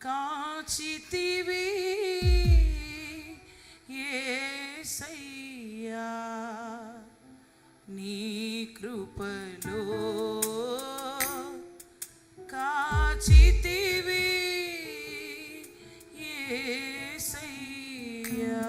కాచితివి ఏసయ్యా నీ కృపలో కాచితివి ఏసయ్యా